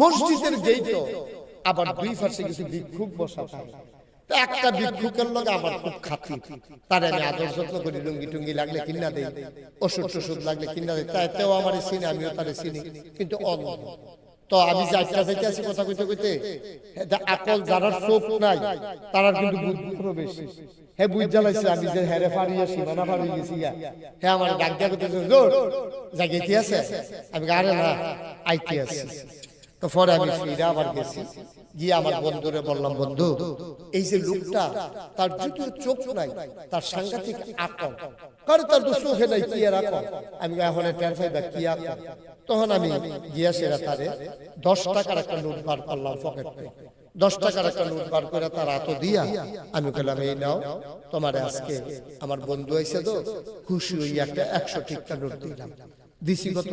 মসজিদের গেইট আবার দুই পাশে কিছু ভিক্ষুক বসা থাকে। একটা ভিক্ষুকের লগে আমার খুব খাতি। তার আমি আদর যত্ন করি, লুঙ্গি টুঙ্গি লাগলে কিনা দেই, ওষুধ টষুধ লাগলে কিনা দেই। তাই তেও আমার চিনি, আমিও তারে চিনি, কিন্তু অন্ধ তো আমি যাইতে যাইতে আছি কথা কইতে কইতে আকল চোখ নাই তারা কিন্তু প্রবেশ। হে বুঝ জ্বালাইছে, আমি যে হেরে ফাড়িয়ে গেছি হে আমার ডাক দিয়া করতেছে জোর জাগিয়ে আছে? আমি আরে না তো পরে আমি ফিরে আবার গেছি। গিয়ে আমার বন্ধুরে বললাম বন্ধু এই যে লোকটা তার যদিও চোখ নাই তার সাংঘাতিক আকল। কারণ তার তো চোখে নাই কি আর আকল? আমি এখন টের পাইবা কি আকল? তখন আমি গিয়া সেরা তারে দশ টাকার একটা নোট বার করলাম পকেটে দশ টাকার একটা নোট বার করে তার হাত দিয়া আমি বললাম এই নাও তোমার আজকে আমার বন্ধু আইছে তো খুশি হই একটা একশো টিকা নোট দিলাম। দিছি কত?